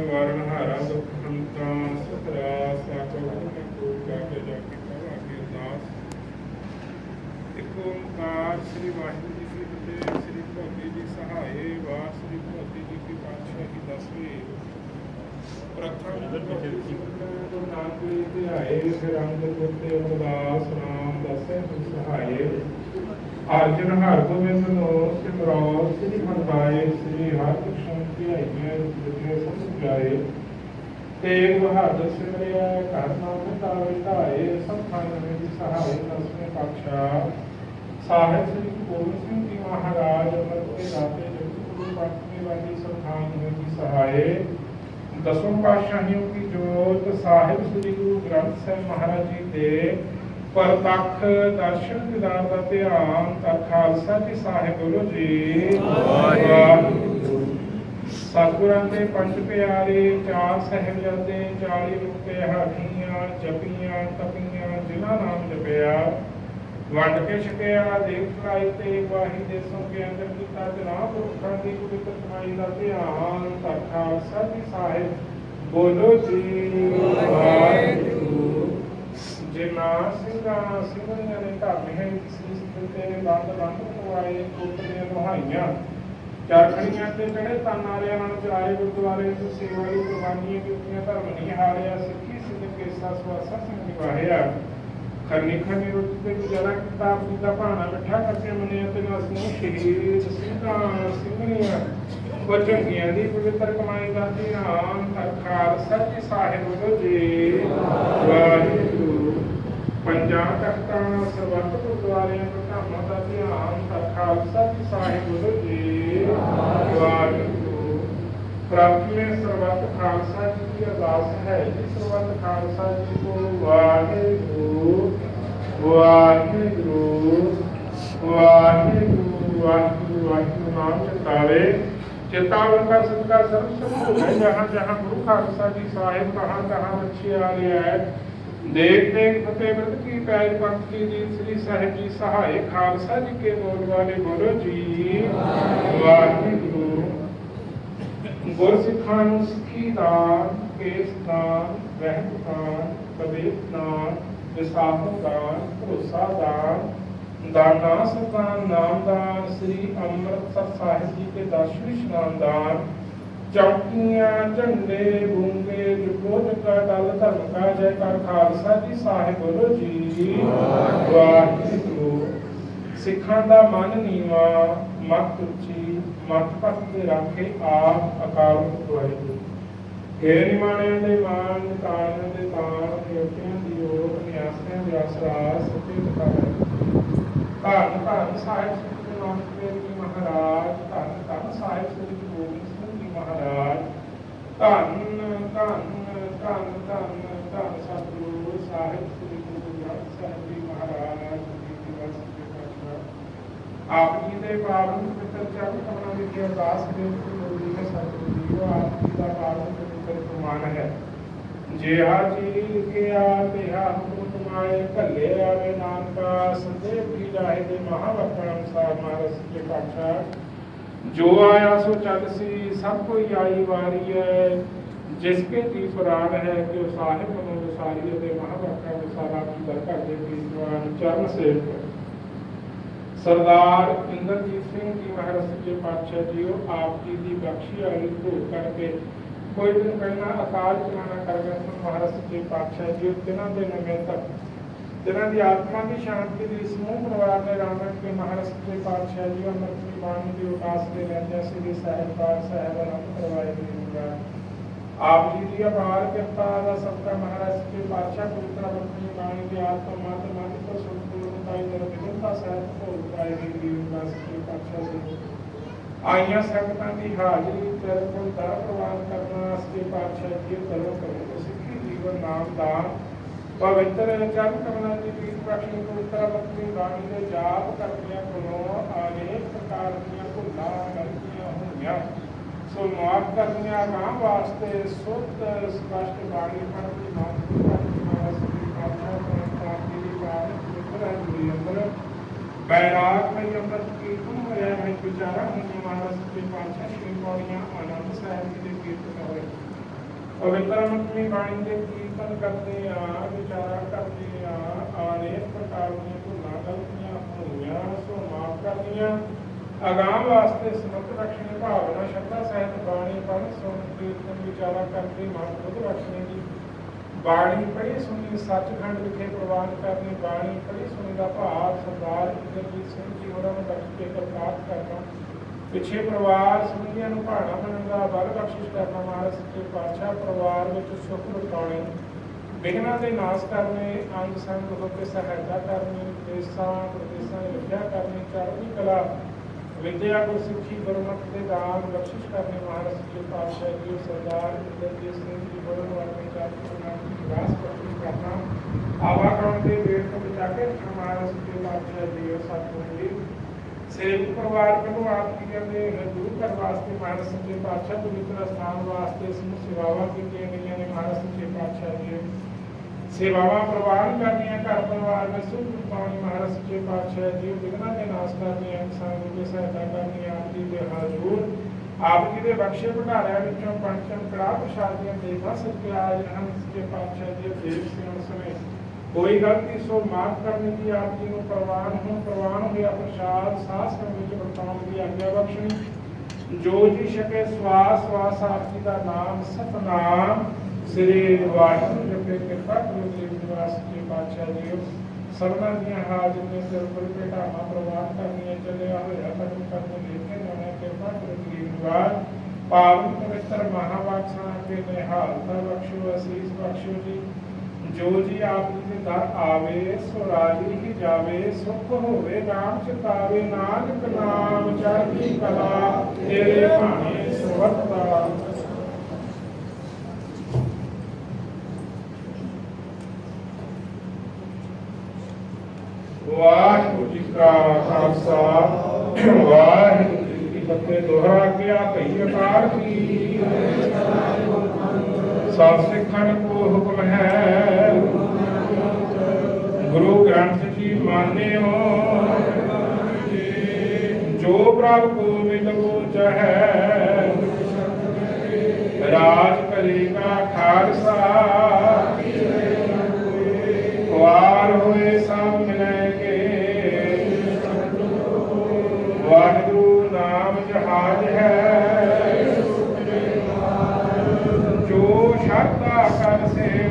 ਨਿਵਾਰਨ ਹਾਰਾ ਦੁਖ ਹੰਤਾ ਸਤਰਾ ਸਾਚੋ ਗੁਰੂ ਕੋ ਕਾਕੇ ਜਾ ਕੇ ਕਹਾ ਕੇ ਅਰਦਾਸ ਇੱਕ ਓੰਕਾਰ ਸ੍ਰੀ ਵਾਹਿਗੁਰੂ ਜੀ ਕੀ ਫਤਿਹ ਸ੍ਰੀ ਭਗਤੀ ਜੀ ਸਹਾਏ ਵਾਹ ਸ੍ਰੀ ਭਗਤੀ ਜੀ ਕੀ ਪਾਤਸ਼ਾਹੀ ਦਸਵੀਂ ਪ੍ਰਥਮ ਗੁਰੂ ਨਾਨਕ ਜੀ ਆਏ ਫਿਰ ਅੰਗ ਗੁਰਤੇ ਅਰਦਾਸ ਨਾਮ ਦਸੇ ਸਹਾਏ। ਅਰਜਨ ਹਰ ਗੋਬਿੰਦ ਨੂੰ ਸਿਮਰੋ ਸ੍ਰੀ ਹਰਿ ਸ੍ਰੀ ਹਰਿਕ੍ਰਿਸ਼ਨ ਕੀ ਆਈਆਂ ਜਿਤਨੇ ਸਭ ਜਾਏ। ਤੇਗ ਬਹਾਦਰ ਸਿਮਰਿਆ, ਘਰ ਨਾਮ ਤਾਵੇ ਧਾਏ ਸਭ ਖਾਣੇ ਦੀ ਦਸਵੇਂ ਪਾਤਸ਼ਾਹ। ਸਾਹਿਬ ਸ੍ਰੀ ਗੋਬਿੰਦ ਸਿੰਘ ਜੀ ਮਹਾਰਾਜ ਅਮਰ ਕੇ ਰਾਤੇ ਜਗਤ ਪਾਤਸ਼ਾਹ ਵਾਲੀ ਸਭ ਖਾਣੇ ਦੀ ਸਹਾਏ ਦਸਵੇਂ ਪਾਤਸ਼ਾਹੀਆਂ ਕੀ ਜੋਤ, ਸਾਹਿਬ ਸ੍ਰੀ ਗੁਰੂ ਗ੍ਰੰਥ ਸਾਹਿਬ ਮਹਾਰਾਜ ਜੀ ਦੇ ਪਰਤੱਖ ਦਰਸ਼ਨ ਦਿਦਾਰ ਦਾ ਧਿਆਨ ਤਾਂ ਖਾਲਸਾ ਜੀ ਸਾਹਿਬ ਗੁਰੂ ਜੀ। ਵਾਹਿਗੁਰੂ। ਸਤਿਗੁਰਾਂ ਦੇ ਪੰਜ ਪਿਆਰੇ, ਚਾਰ ਸਹਿਬਜ਼ਾਦੇ 40 ਮੁਕਤੇ ਹਾਕੀਆਂ ਜਪੀਆਂ, ਤਪੀਆਂ, ਜਿਨ੍ਹਾਂ ਨਾਮ ਜਪਿਆ, ਵੰਡ ਕੇ ਛਕਿਆ, ਦੇਵ ਖੜਾਈ ਤੇ ਵਾਹੀ ਦੇਸੋਂ ਕੇ ਅੰਦਰ ਕੀਤਾ ਜਨਾਬ ਪੁਰਖਾਂ ਦੀ ਪਵਿੱਤਰ ਕਮਾਈ ਦਾ ਧਿਆਨ ਤਾਂ ਖਾਲਸਾ ਜੀ ਸਾਹਿਬ, ਬੋਲੋ ਜੀ। ਵਾਹਿਗੁਰੂ। ਜਿਨ੍ਹਾਂ ਸਿੰਘਾਂ ਸਿੰਘਾਂ ਨੇ ਘਰ ਹੈ ਸ੍ਰੀ ਸ੍ਰੀ ਤੇ ਬੰਦ ਬੰਦ ਪਵਾਏ ਕੋਟ ਦੀਆਂ ਦੁਹਾਈਆਂ ਚਰਖੜੀਆਂ ਤੇ ਚੜੇ ਤਨ ਵਾਲਿਆਂ ਨਾਲ ਚਰਾਏ ਗੁਰਦੁਆਰੇ ਤੋਂ ਸੇਵਾ ਦੀ ਕੁਰਬਾਨੀਆਂ ਕੀਤੀਆਂ, ਧਰਮ ਨਹੀਂ ਹਾਰਿਆ, ਸਿੱਖੀ ਸਿੱਧ ਕੇਸਾ, ਸਵਾਸਾ ਸਿੰਘ ਨਿਭਾਇਆ। ਖਰਨੀ ਖਰਨੀ ਰੋਟੀ ਤੇ ਗੁਜ਼ਾਰਾ ਕੀਤਾ ਆਪਣੀ ਦਾ ਭਾਣਾ ਮਿੱਠਾ ਕਰਕੇ ਮੰਨਿਆ ਤੇ ਨਾ ਨੂੰ ਸ਼ਹੀਦ ਸਿੰਘਾਂ ਸਿੰਘਣੀਆਂ ਉਹ ਚੰਗੀਆਂ ਦੀ ਪਵਿੱਤਰ ਕਮਾਈ ਦਾ ਧਿਆਨ ਤਖਾਲ ਸੱਚ ਸਾਹਿਬ ਜੀ। ਵਾਹਿਗੁਰੂ। ਪੰਜਾਂ ਤਖਤਾਂ, ਸਰਬੱਤ ਗੁਰਦੁਆਰਿਆਂ ਤੋਂ ਧਾਮਾਂ ਦਾ ਧਿਆਨ ਤਖਾਲ ਸੱਚ ਸਾਹਿਬ ਜੀ ਪ੍ਰਾਪਤੀਆਂ ਸਰਬੱਤ ਖਾਲਸਾ ਜੀ ਦੀ ਅਰਦਾਸ ਹੈ ਕਿ ਸਰਬੱਤ ਖਾਲਸਾ ਜੀ ਕੋ ਵਾਹਿਗੁਰੂ ਵਾਹਿਗੁਰੂ ਵਾਹਿਗੁਰੂ ਵਾਹਿਗੁਰੂ ਵਾਹਿਗੁਰੂ ਨਾਮ ਚਤਾਵੇ ਚੇਤਾਵਨ ਕਰ ਸਤਿਕਾਰ ਸਰਬ ਸੰਭੂ ਹੈ ਜਹਾਂ ਜਹਾਂ ਗੁਰੂ ਖਾਲਸਾ ਜੀ ਸਾਹਿਬ ਕਹਾਂ ਕਹਾਂ ਬੱਚੇ ਆ ਰਿਹਾ ਹੈ। ਦੇਖ ਦੇਖ ਫਤਿਹ ਵਰਤ ਕੀ ਪੈਜ ਪੰਥ ਕੀ ਜੀ ਸ੍ਰੀ ਸਾਹਿਬ ਜੀ ਸਹਾਇ ਖਾਲਸਾ ਜੀ ਕੇ ਬੋਲ ਵਾਲੇ ਬੋਲੋ ਜੀ। ਵਾਹਿਗੁਰੂ ਗੁਰ ਸਿੱਖਾਂ ਨੂੰ ਸਿੱਖੀ ਦਾਨ ਕੇਸ ਦਾਨ ਰਹਿਤ ਦਾਨ ਕਬੀਰ ਦਾਨ ਵਿਸਾਖ ਦਾਨ ਭਰੋਸਾ ਦਾਨ ਦਾਨਾ ਸਤਾਨ ਨਾਮ ਦਾਨ ਸ੍ਰੀ ਅੰਮ੍ਰਿਤਸਰ ਸਾਹਿਬ ਜੀ ਦੇ ਦਸਵੇਂ ਇਸ਼ਨਾਨ ਚੌਕੀਆਂ ਝੰਡੇ ਬੂੰਗੇ ਜੁਗੋ ਜਗਾ ਦਲ ਧਰਮ ਕਾ ਜੈ ਕਰ ਖਾਲਸਾ ਜੀ ਸਾਹਿਬ ਗੁਰੂ ਜੀ। ਵਾਹਿਗੁਰੂ। ਸਿੱਖਾਂ ਦਾ ਮਨ ਨੀਵਾ ਮਤ ਉੱਚੀ ਮਤ ਪੱਤ ਤੇ ਰੱਖੇ ਆਪ ਅਕਾਲ ਪੁਰਖ ਹੇ ਨਿਮਾਣਿਆਂ ਦੇ ਮਾਨ ਨਿਤਾਣਿਆਂ ਦੇ ਤਾਣ ਨਿਯੋਟਿਆਂ ਦੀ ਓਟ ਨਿਆਸਿਆਂ ਦੇ ਆਸਰਾ ਸੱਚੇ ਤਕਾਰੇ ਧੰਨ ਧੰਨ ਸਾਹਿਬ ਸ੍ਰੀ ਗੁਰੂ ਨਾਨਕ ਦੇਵ ਜੀ ਮਹਾਰਾਜ, ਧੰਨ ਧੰਨ ਸਾਹਿਬ ਸ੍ਰੀ ਗੁਰੂ ਗੋਬਿੰਦ ਸਿੰਘ ਜੀ ਮਹਾਰਾਜ। ਧੰਨ ਧੰਨ ਧੰਨ ਧੰਨ ਧੰਨ ਸਤਿਗੁਰੂ ਸਾਹਿਬ ਸ੍ਰੀ ਗੁਰੂ ਗ੍ਰੰਥ ਸਾਹਿਬ ਜੀ ਮਹਾਰਾਜ ਜੀ ਦੀ ਵਸਤੀ ਪਾਤਸ਼ਾਹ ਆਪ ਜੀ ਦੇ ਪਾਵਨ ਚਰਨ ਕਮਲਾਂ ਵਿੱਚ ਅਰਦਾਸ ਬੇਨਤੀ ਹੈ, ਸਤਿਗੁਰੂ ਜੀ ਉਹ ਆਪ ਦਾ ਪਾਵਨ ਪਵਿੱਤਰ ਪ੍ਰਮਾਣ ਹੈ। ਜਿਹਾ ਜੀ ਲਿਖਿਆ ਤਿਹਾ ਹੁਕਮ ਤੁਮਾਏ ਭੱਲੇ ਆਵੇ ਨਾਨਕਾ ਸੰਦੇਹ ਕੀ ਜਾਏ ਦੇ ਮਹਾਵਕਰ ਅਨੁਸਾਰ ਮਹਾਰਾਜ ਸੱਚੇ ਪਾਤਸ਼ਾਹ ਜੋ ਆਇਆ ਸੋ ਚੱਲ ਸੀ, ਸਭ ਕੋਈ ਆਈ ਵਾਰੀ ਹੈ। ਜਿਸ ਕੇ ਜੀ ਪੁਰਾਣ ਹੈ ਕਿ ਉਹ ਸਾਹਿਬ ਨੂੰ ਵਿਸਾਰੀ ਦੇ ਮਹਾਵਕਰ ਅਨੁਸਾਰ ਆਪ ਜੀ ਦੇ ਪੀਰਵਾਨ ਚਰਨ ਸੇਵਕ ਸਰਦਾਰ ਇੰਦਰਜੀਤ ਸਿੰਘ ਜੀ ਮਹਾਰਾਜ ਸੱਚੇ ਪਾਤਸ਼ਾਹ ਜੀ ਆਪ ਜੀ ਦੀ ਬਖਸ਼ੀ ਵਾਲੀ ਧੋ ਕਰਕੇ ਕੋਈ ਦਿਨ ਪਹਿਲਾਂ ਅਕਾਲ ਚਲਾਣਾ ਕਰ ਗਏ ਸਨ ਮਹਾਰਾਜ ਸੱਚੇ ਪਾਤਸ਼ਾਹ ਜੀ ਉਹ ਦੇ ਨਵੇਂ ਤੱਕ ਦਿਨਾਂ ਦੀ ਆਤਮਾ ਦੀ ਸ਼ਾਂਤੀ ਲਈ ਸਮੂਹ ਪਰਿਵਾਰ ਦੇ ਰਾਮਨ ਕੇ ਮਹਾਰਾਜ ਸੱਚੇ ਪਾਤਸ਼ਾਹ ਜੀ ਅੰਮ੍ਰਿਤ ਦੀ ਬਾਣੀ ਦੀ ਉਦਾਸ ਦੇ ਲੈਂਦੇ ਸ੍ਰੀ ਸਾਹਿਬਕਾਰ ਸਾਹਿਬ ਅਨੰਦ ਕਰਵਾਏ ਗਏ ਆਪ ਜੀ ਦੀ ਅਪਾਰ ਕਿਰਪਾ ਦਾ ਸਬਕਾ ਮਹਾਰਾਜ ਸੱਚੇ ਪਾਤਸ਼ਾਹ ਪਵਿੱਤਰ ਆਪਣੀ ਬਾਣੀ ਦੀ ਆਤਮਾ ਮਤ ਮਤ ਤੋਂ ਸੰਪੂਰਨ ਤਾਈ ਦਰ ਵਿਦਿਤਾ ਸਾਹਿਬ ਭੋਗ ਪਾਏ ਗਏ ਗਰੀਬ ਸੱਚੇ ਪਾਤਸ਼ਾਹ ਜੀ ਆਈਆਂ ਸੰਗਤਾਂ ਦੀ ਹਾਜ਼ਰੀ ਤੇਰੇ ਕੋਲ ਦਰ ਪ੍ਰਵਾਨ ਕਰਨ ਵਾਸਤੇ ਪਾਤਸ਼ਾਹ ਜੀ ਕਰੋ ਕਰੋ ਸਿੱਖੀ ਜੀਵਨ ਨਾਮ ਦਾਨ, ਪਵਿੱਤਰ ਚਰਨ ਕਮਲਾਂ ਦੀ ਪੀਤ ਬਖਸ਼ੀ ਪਵਿੱਤਰ ਬਖਸ਼ੀ ਬਾਣੀ ਦੇ ਜਾਪ ਕਰਦਿਆਂ ਕੋਲੋਂ ਅਨੇਕ ਪ੍ਰਕਾਰ ਦੀਆਂ ਭੁੱਲਾਂ ਗਲਤੀਆਂ ਹੋਈਆਂ। ਸੋ ਮਾਫ ਕਰਨੀਆਂ ਨਾ ਵਾਸਤੇ ਸੁੱਧ ਸਪਸ਼ਟ ਬਾਣੀ ਪੜ੍ਹਦੀ ਮਾਤਰੀ ਪੜ੍ਹਦੀ ਮਾਸੀ ਪਾਤਸ਼ਾਹ ਪ੍ਰਾਪਤੀ ਦੀ ਬਾਣੀ ਪਵਿੱਤਰ ਹੈ ਜੀ ਅੰਦਰ ਬੈਰਾਗ ਮਈ ਅੰਮ੍ਰਿਤ ਕੀ ਤੁਮ ਹੋਇਆ ਹੈ ਵਿਚਾਰਾ ਹੁਣ ਮਹਾਰਾਜ ਸੱਚੇ ਪਾਤਸ਼ਾਹ ਸ਼੍ਰੀ ਪੌੜੀਆਂ ਆਨੰਦ ਸਾਹਿਬ ਜੀ ਦੇ ਕੀਰਤਨ ਹੋਏ ਪਵਿੱਤਰ ਮੰਤਰੀ ਬਾਣੀ ਦੇ ਕੀਰਤਨ ਕਰਦੇ ਆ, ਵਿਚਾਰਾ ਕਰਦੇ ਆ ਅਨੇਕ ਪ੍ਰਕਾਰ ਦੀਆਂ ਭੁੱਲਾਂ, ਗਲਤੀਆਂ ਹੋਈਆਂ ਸੋ ਮਾਫ ਕਰਦੀਆਂ ਅਗਾਮ ਵਾਸਤੇ ਸਮਤ ਬਖਸ਼ਣੇ ਭਾਵਨਾ, ਸ਼ਰਧਾ ਸਹਿਤ ਬਾਣੀ ਪੜ੍ਹ, ਸੁਣ, ਕੀਰਤਨ, ਵਿਚਾਰਾ ਕਰਦੇ, ਮਾਨ ਬੁੱਧ ਰੱਖਣੀ ਦੀ ਬਾਣੀ ਪੜ੍ਹੀ, ਸੁਣੀ, ਸੱਚਖੰਡ ਵਿਖੇ ਪ੍ਰਵਾਨ ਕਰਨੀ, ਬਾਣੀ ਪੜ੍ਹੀ, ਸੁਣੀ ਦਾ ਭਾਵ, ਸਰਦਾਰ ਇੰਦਰਜੀਤ ਸਿੰਘ ਜੀ ਹੋਰਾਂ ਨੂੰ ਬਖਸ਼ ਕੇ ਪ੍ਰਕਾਸ਼ ਕਰਨਾ। ਪਿੱਛੇ ਪਰਿਵਾਰ ਸੰਬੰਧੀਆਂ ਨੂੰ ਭਾਣਾ ਬਣਨ ਦਾ ਬਲ ਬਖਸ਼ਿਸ਼ ਕਰਨਾ ਮਹਾਰਾਜ ਸੱਚੇ ਪਾਤਸ਼ਾਹ ਪਰਿਵਾਰ ਵਿੱਚ ਸੁੱਖ ਲੁਟਾਉਣੇ ਵਿਘਨਾਂ ਦੇ ਨਾਸ਼ ਕਰਨੇ, ਅੰਗ ਸੰਗ ਹੋ ਕੇ ਸਹਾਇਤਾ ਕਰਨੀ ਦੇਸਾਂ ਪ੍ਰਦੇਸਾਂ ਦੀ ਰੱਖਿਆ ਕਰਨੀ, ਚੜ੍ਹਦੀ ਕਲਾ, ਵਿਦਿਆ ਗੁਰ ਸਿੱਖੀ ਗੁਰਮਤਿ ਦੇ ਦਾਨ ਬਖਸ਼ਿਸ਼ ਕਰਨੇ ਮਹਾਰਾਜ ਸੱਚੇ ਪਾਤਸ਼ਾਹ ਜੀ, ਸਰਦਾਰ ਇੰਦਰਜੀਤ ਸਿੰਘ ਜੀ ਹੋਰਾਂ ਵਾਲੇ ਆਪਣੇ ਚਾਤੂ ਵਿਕਾਸ ਪੱਤਰੀ ਕਰਨਾ, ਆਵਾਗਮਨ ਦੇ ਵੇੜ ਤੋਂ ਬਚਾ ਕੇ ਮਹਾਰਾਜ ਸੱਚੇ ਪਾਤਸ਼ਾਹ ਜੀ ਸਤਿਗੁਰੂ ਜੀ ਸੇਵਕ ਪਰਿਵਾਰ ਵੱਲੋਂ ਆਪ ਜੀ ਦੇ ਦੂਰ ਕਰਨ ਵਾਸਤੇ ਮਹਾਰਾਜ ਸੱਚੇ ਪਾਤਸ਼ਾਹ ਪਵਿੱਤਰ ਸਥਾਨ ਵਾਸਤੇ ਸਮੂਹ ਸੇਵਾਵਾਂ ਕੀਤੀਆਂ ਗਈਆਂ ਨੇ ਮਹਾਰਾਜ ਸੱਚੇ ਪਾਤਸ਼ਾਹ ਜੀ। ਸੇਵਾਵਾਂ ਪ੍ਰਵਾਨ ਕਰਨੀਆਂ, ਘਰ ਪਰਿਵਾਰ ਵਿੱਚ ਸੁਖ ਪਾਉਣੀ ਮਹਾਰਾਜ ਸੱਚੇ ਪਾਤਸ਼ਾਹ ਜੀ ਵਿਘਨਾਂ ਦੇ ਨਾਸ਼ ਕਰਨੀਆਂ ਇਨਸਾਨ ਦੀ ਸਹਾਇਤਾ ਕਰਨੀ ਆਪ ਜੀ ਦੇ ਹਜ਼ੂਰ ਆਪ ਜੀ ਦੇ ਬਖਸ਼ੇ ਭੰਡਾਰਿਆਂ ਵਿੱਚੋਂ ਪੰਚਮ ਕੜਾ ਪ੍ਰਸ਼ਾਦ ਦੀਆਂ ਦੇਵਾਂ ਸਦਕੇ ਆਏ ਸੱਚੇ ਪਾਤਸ਼ਾਹ ਜੀ ਦੇਵ ਸਿੰਘ ਸਮੇਤ ਕੋਈ ਗਲਤੀ ਸੋ ਮਾਫ ਕਰਨ ਦੀ ਆਪ ਜੀ ਨੂੰ ਪ੍ਰਵਾਨ ਹੁਣ, ਪ੍ਰਵਾਨ ਹੋਇਆ ਪ੍ਰਸ਼ਾਦ ਸਾਸ ਵਿੱਚ ਵਰਤਾਉਣ ਦੀ ਆਗਿਆ ਬਖਸ਼ਣੀ। ਜੋ ਜੀ ਛਕੇ ਸਵਾਸ ਸਵਾਸ ਆਪ ਜੀ ਦਾ ਨਾਮ, ਸਤਨਾਮ। ਸ੍ਰੀ ਵਾਹਿਗੁਰੂ ਜੀ ਕਿਰਪਾ ਕਰੋ ਜੀ ਨਿਵਾਸ ਜੀ ਬਾਦਸ਼ਾਹ ਜੀ ਸਭਨਾਂ ਦੀਆਂ ਹਾਜ਼ਰ ਨੇ ਸਿਰ ਪਰ ਭੇਟਾਵਾਂ ਪ੍ਰਵਾਨ ਕਰਨੀਆਂ ਚੱਲਿਆ ਹੋਇਆ ਕਦਮ ਕਦਮ ਲੈ ਕੇ ਜਾਣਾ ਕਿਰਪਾ ਕਰੋ ਜੀ, ਨਿਵਾਸ। ਪਾਵਨ ਪਵਿੱਤਰ ਮਹਾਵਾਕਸਾਂ ਕੇ ਨਿਹਾਲਤਾ ਬਖਸ਼ੋ, ਅਸੀਸ ਬਖਸ਼ੋ ਜੀ। ਜੋ ਜੀ ਆਪ ਜੀ ਦੇ ਦਰ ਆਵੇ, ਸੋ ਰਾਜੀ ਹੀ ਜਾਵੇ, ਸੁਖ ਹੋਵੇ, ਨਾਮ ਚਿਤਾਵੇ ਨਾਨਕ ਨਾਮ ਚੜ੍ਹਦੀ ਕਲਾ, ਤੇਰੇ ਭਾਣੇ ਸੁਵਰਤਾ। ਵਾਹਿਗੁਰੂ ਜੀ ਕਾ ਖਾਲਸਾ, ਵਾਹਿਗੁਰੂ ਜੀ ਕੀ ਫਤਿਹ। ਦੋਹਰਾ ਗਿਆ ਭਈ ਅਕਾਲ ਕੀ? ਸਿੱਖਣ ਕੋ ਹੁਕਮ ਹੈ। ਗੁਰੂ ਗ੍ਰੰਥ ਜੀ ਮਾਨਿਓ, ਜੋ ਪ੍ਰਭ ਕੋ ਮਿਲੋ ਚਹੈ ਰਾਜ ਕਰੇਗਾ ਖਾਲਸਾ। ਕਰ